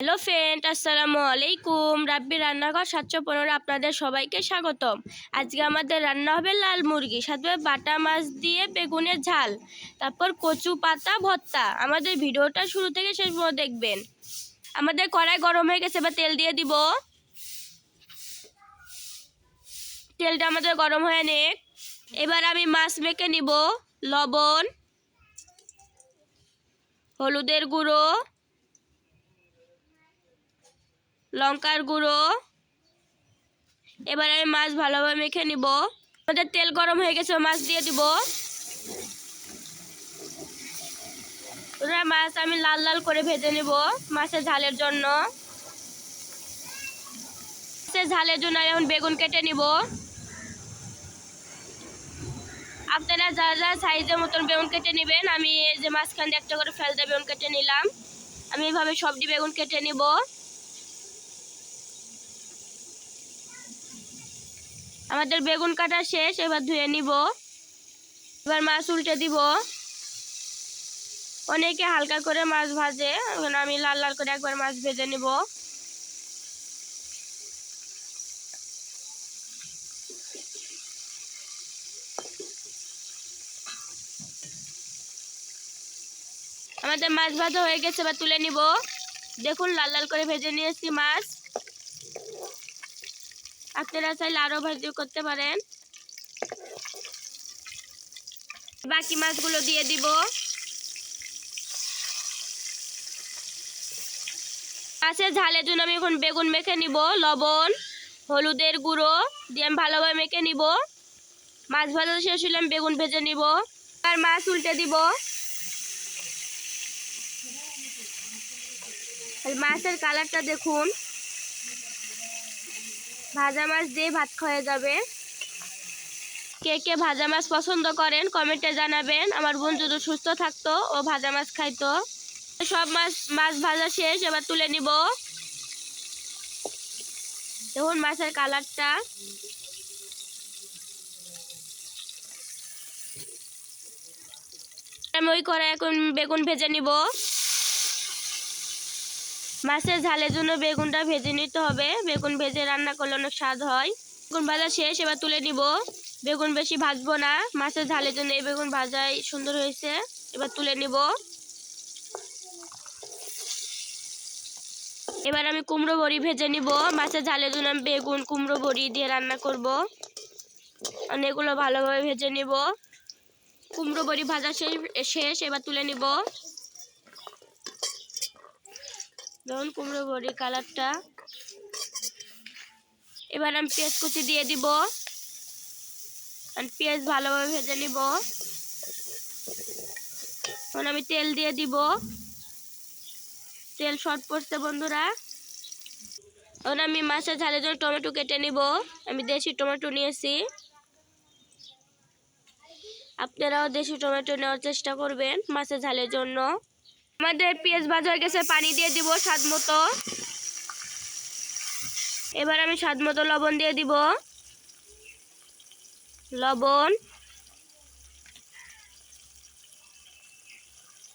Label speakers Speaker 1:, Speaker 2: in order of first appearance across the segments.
Speaker 1: Hello friend, আসসালামু আলাইকুম। রাব্বি রান্নাঘর সাতশো পনেরো আপনাদের সবাইকে স্বাগতম। আজকে আমাদের রান্না হবে লাল মুরগি, সাথে বাটা মাছ দিয়ে বেগুনের ঝাল, তারপর কচু পাতা, ভর্তা। আমাদের ভিডিওটা শুরু থেকে শেষ পর্যন্ত দেখবেন। আমাদের কড়াই গরম হয়ে গেছে, এবার তেল দিয়ে দিব। তেলটা আমাদের গরম হয়ে নেক। এবার আমি মাছ মেখে নিব, লবণ, হলুদের গুঁড়ো লঙ্কার গুঁড়ো। এবার আমি মাছ ভালোভাবে মেখে নিব। আমাদের তেল গরম হয়ে গেছে, মাছ দিয়ে দিব। মাছ আমি লাল লাল করে ভেজে নিব মাছের ঝালের জন্য। মাছের ঝালের জন্য আমি এখন বেগুন কেটে নিব। আপনারা যা যা সাইজের মতন বেগুন কেটে নেবেন, আমি যে মাঝখান দিয়ে একটা করে ফেলতে বেগুন কেটে নিলাম। আমি এভাবে সবজি বেগুন কেটে নিব। আমাদের বেগুন কাটা শেষ, এবার ধুয়ে নিব। এবার মাছ উল্টে দিব। অনেকে হালকা করে মাছ ভাজে আমি লাল লাল করে একবার মাছ ভেজে নিব। আমাদের মাছ ভাজা হয়ে গেছে, এবার তুলে নিব। দেখুন, লাল লাল করে ভেজে নিয়েছি মাছ। আপনারা চাইলে আরও ভাজি করতে পারেন। বাকি মাছগুলো দিয়ে দিব। মাছের ঝালের জন্য আমি এখন বেগুন মেখে নিব, লবণ, হলুদের গুঁড়ো দিয়ে আমি ভালোভাবে মেখে নিব। মাছ ভাজা শেষ হলে আমি বেগুন ভেজে নিব। আর মাছ উল্টে দিব। মাছের কালারটা দেখুন। ভাজা মাছ দিয়ে ভাত খাওয়া যাবে। কে কে ভাজা মাছ পছন্দ করেন কমেন্টে জানাবেন। আমার বোন যদি সুস্থ থাকতো, ও ভাজা মাছ খাইতো। সব মাছ মাছ ভাজা শেষ, এবার তুলে নিব। দেখুন মাছের কালারটা। আমি ওই কড়াই এখন বেগুন ভেজে নিব। মাছের ঝালের জন্য বেগুনটা ভেজে নিতে হবে। বেগুন ভেজে রান্না করলে অনেক স্বাদ হয়। বেগুন ভাজা শেষ, এবার তুলে নিব। বেগুন বেশি ভাজবো না। মাছের ঝালের জন্য এই বেগুন ভাজাই সুন্দর হয়েছে। এবার তুলে নিব। এবার আমি কুমড়ো বড়ি ভেজে নিব। মাছের ঝালের জন্য আমি বেগুন, কুমড়ো বড়ি দিয়ে রান্না করব। অনেকগুলো ভালোভাবে ভেজে নিব। কুমড়ো বড়ি ভাজা শেষ শেষ, এবার তুলে নিব। দেখুন কুমড়ো, বড়ি, কালারটা। এবার আমি পেঁয়াজ কুচি দিয়ে দিব। আর পেঁয়াজ ভালোভাবে ভেজে নিব। এখন আমি তেল দিয়ে দিব। তেল শর্ট পড়ছে, বন্ধুরা। এখন আমি মাছের ঝালের জন্য টমেটো কেটে নিব। আমি দেশি টমেটো নিয়েছি। আপনারাও দেশি টমেটো নেওয়ার চেষ্টা করবেন মাছের ঝালের জন্য। আমাদের পেঁয়াজ ভাজা হয়ে গেছে, পানি দিয়ে দিব স্বাদ মতো। এবার আমি স্বাদ মতো লবণ দিয়ে দিব। লবণ,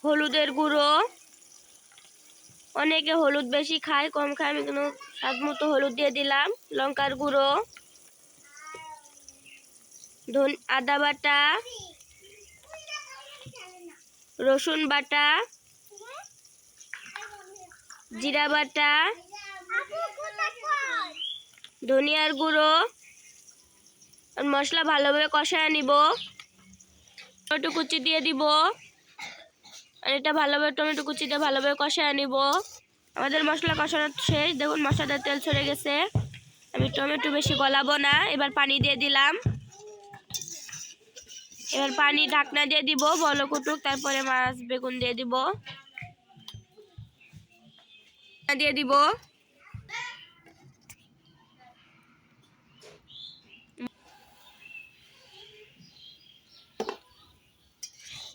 Speaker 1: হলুদের গুঁড়ো। অনেকে হলুদ বেশি খায়, কম খায়, আমি কিন্তু স্বাদ মতো হলুদ দিয়ে দিলাম। লঙ্কার গুঁড়ো, ধন, আদা বাটা, রসুন বাটা জিরা বাটা, ধনিয়ার গুঁড়ো, আর মশলা ভালোভাবে কষায় নিব। টমেটো কুচি দিয়ে দিব। আর এটা ভালোভাবে টমেটো কুচি দিয়ে ভালোভাবে কষায় নিব। আমাদের মশলা কষানো শেষ। দেখুন মশলাটা তেল ছড়ে গেছে। আমি টমেটো বেশি গলাবো না। এবার পানি দিয়ে দিলাম। এবার পানি ঢাকনা দিয়ে দিব। বলো কুটুক তারপরে মাছ বেগুন দিয়ে দিব। দিয়ে দিব।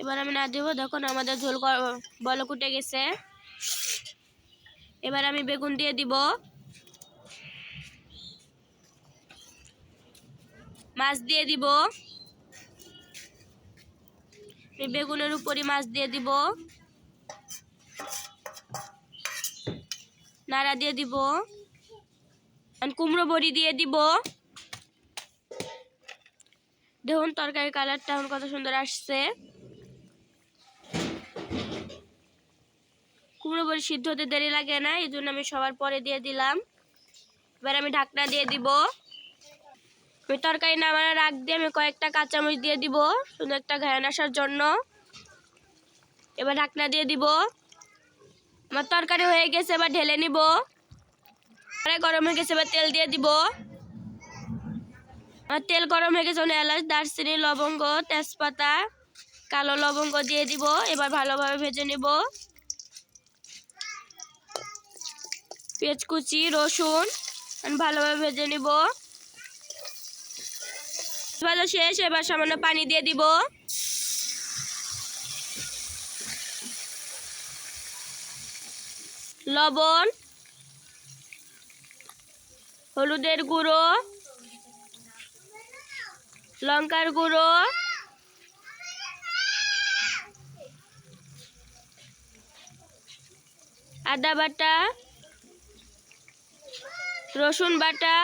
Speaker 1: এবার আমি না দিব, দেখুন আমাদের ঝোল বল কুটে গেছে। এবার আমি বেগুন দিয়ে দিব। মাছ দিয়ে দিব। বেগুনের উপরই মাছ দিয়ে দিব। নাড়া দিয়ে দিব। কুমড়ো বড়ি দিয়ে দিব। দেখুন, তরকারির কালারটা এখন কত সুন্দর আসছে। কুমড়ো বড়ি সিদ্ধ হতে দেরি লাগে না, এই জন্য আমি সবার পরে দিয়ে দিলাম। এবার আমি ঢাকনা দিয়ে দিব। আমি তরকারি নামানোর রাখ দিয়ে আমি কয়েকটা কাঁচামরিচ দিয়ে দিব, সুন্দর একটা ঘ্রাণ আসার জন্য। এবার ঢাকনা দিয়ে দিব। আমার তরকারি হয়ে গেছে, এবার ঢেলে নিব। গরম হয়ে গেছে, এবার তেল দিয়ে দিব। আমার তেল গরম হয়ে গেছে এলাচ, দারচিনি, লবঙ্গ, তেজপাতা, কালো লবঙ্গ দিয়ে দিব। এবার ভালোভাবে ভেজে নেব। পেঁয়াজ কুচি, রসুন ভালোভাবে ভেজে নিব। শেষ, এবার সামান্য পানি দিয়ে দিব। লবণ, হলুদের গুঁড়ো, লঙ্কার গুঁড়ো, আদা বাটা, রসুন বাটা,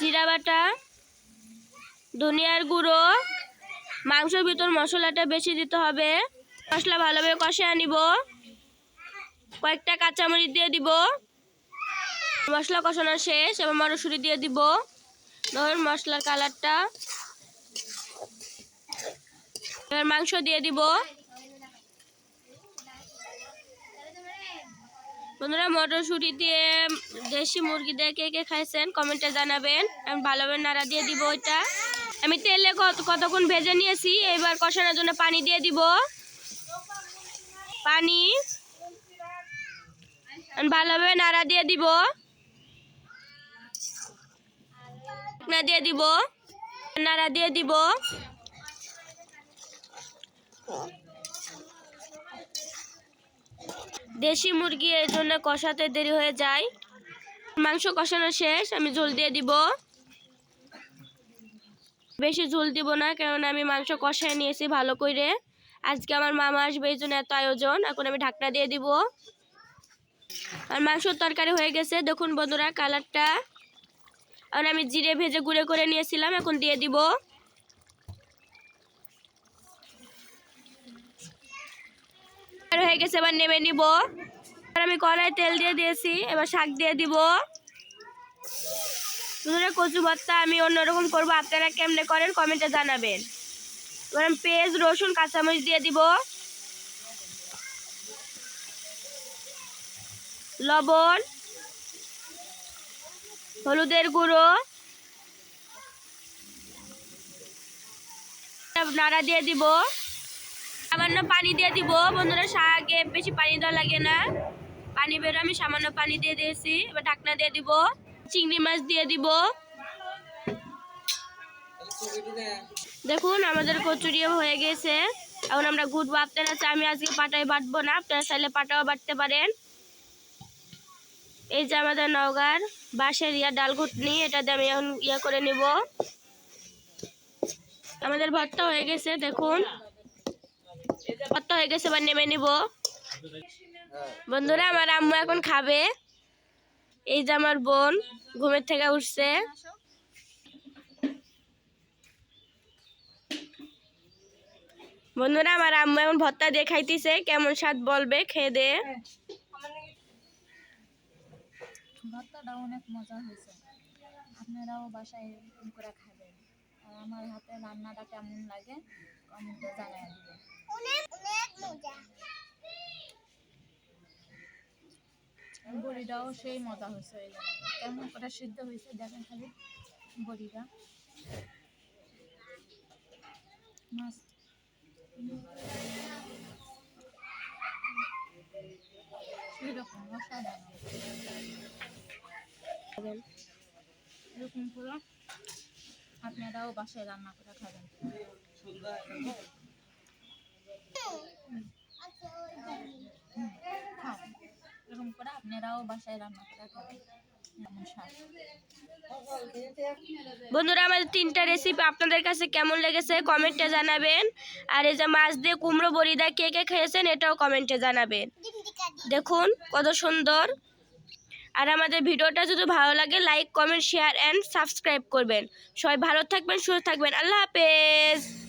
Speaker 1: জিরা বাটা, ধনিয়ার গুঁড়ো। মাংসের ভিতর মশলাটা বেশি দিতে হবে। মশলা ভালোভাবে কষে আনিব। কয়েকটা কাঁচামরিচ দিয়ে দিব। মশলা কষানো শেষ, এবার মটরশুঁটি দিয়ে দিব। ধরুন মশলার কালারটা। এবার মাংস দিয়ে দিব। বন্ধুরা, মটরশুঁটি দিয়ে দেশি মুরগি দিয়ে কে কে খাইছেন কমেন্টে জানাবেন। আমি ভালোভাবে নাড়া দিয়ে দিব ওইটা। আমি তেলে কত কতক্ষণ ভেজে নিয়েছি, এবার কষানোর জন্য পানি দিয়ে দিব। পানি ভালোভাবে নাড়া দিয়ে দিব। না দিয়ে দিব। নাড়া দিয়ে দিব। দেশি মুরগি এর জন্য কষাতে দেরি হয়ে যায়। মাংস কষানো শেষ, আমি ঝোল দিয়ে দিব। বেশি ঝোল দিব না কারণ আমি মাংস কষায় নিয়েছি ভালো করে। আজকে আমার মামা আসবে এই জন্য এত আয়োজন, এখন আমি ঢাকনা দিয়ে দিব। আর মাংসর তরকারি হয়ে গেছে। দেখুন বন্ধুরা, কালারটা। আর আমি জিরে ভেজে গুঁড়ে করে নিয়েছিলাম, এখন দিয়ে দিব। হয়ে গেছে, এবার নেমে নিব। আমি কড়াই তেল দিয়ে দিয়েছি, এবার শাক দিয়ে দিব। বন্ধুরা, কচু ভর্তা আমি অন্যরকম করব। আপনারা কেমনে করেন, কমেন্টে জানাবেন। এবার আমি পেঁয়াজ, রসুন, কাঁচামরিচ দিয়ে দিব। লবণ, হলুদের গুঁড়ো, নাড়া দিয়ে দিব। সামান্য পানি দিয়ে দিব। বন্ধুরা, শাকে বেশি পানি দেওয়া লাগে না। পানি বেরো আমি সামান্য পানি দিয়ে দিয়েছি। এবার ঢাকনা দিয়ে দিব। চিংড়ি মাছ দিয়ে দিব। দেখুন, আমাদের কচুরিও হয়ে গেছে। এখন আমরা গুড় আপনারা চাই। আমি আজকে পাটায় বাটবো না। আপনারা চাইলে পাটাও বাটতে পারেন। এই যে আমাদের নওগাঁর বাঁশের ইয়া ডাল ঘুটনি এটা দিয়ে আমি এখন ইয়া করে নিব। আমাদের ভর্তা হয়ে গেছে, দেখুন। ভর্তা হয়ে গেছে, এবার নেমে নিব। বন্ধুরা, আমার আম্মু এখন খাবে। এই যে আমার বোন ঘুমের থেকে উঠছে। বন্ধুরা, আমার আম্মু এখন ভর্তা দিয়ে খাইতেছে। কেমন স্বাদ বলবে, খেয়ে দে।
Speaker 2: ভর্তাটা অনেক মজা হয়েছে। আপনারাও বাসায় এরকম করে খাবেন। আর আমার হাতে রান্নাটা কেমন লাগে কমেন্টে জানাই দিবেন। বড়িটাও সেই মজা হয়েছে কেমন করে সিদ্ধ হয়েছে দেখেন খালি বড়িটা। মাছ অসাধারণ। এরকম করে আপনারাও বাসায় রান্না করে খাবেন। এরকম করে আপনারাও বাসায় রান্না করে খাবেন।
Speaker 1: বন্ধুরা, আমাদের তিনটা রেসিপি আপনাদের কাছে কেমন লেগেছে কমেন্টে জানাবেন। আর এই যে মাছ দিয়ে কুমড়ো বড়ি দিয়ে কে কে খেয়েছেন এটাও কমেন্টে জানাবেন। দেখুন কত সুন্দর। আর আমাদের ভিডিওটা যদি ভালো লাগে like comment share and subscribe করবেন। সবাই ভালো থাকবেন, সুস্থ থাকবেন। আল্লাহ হাফেজ।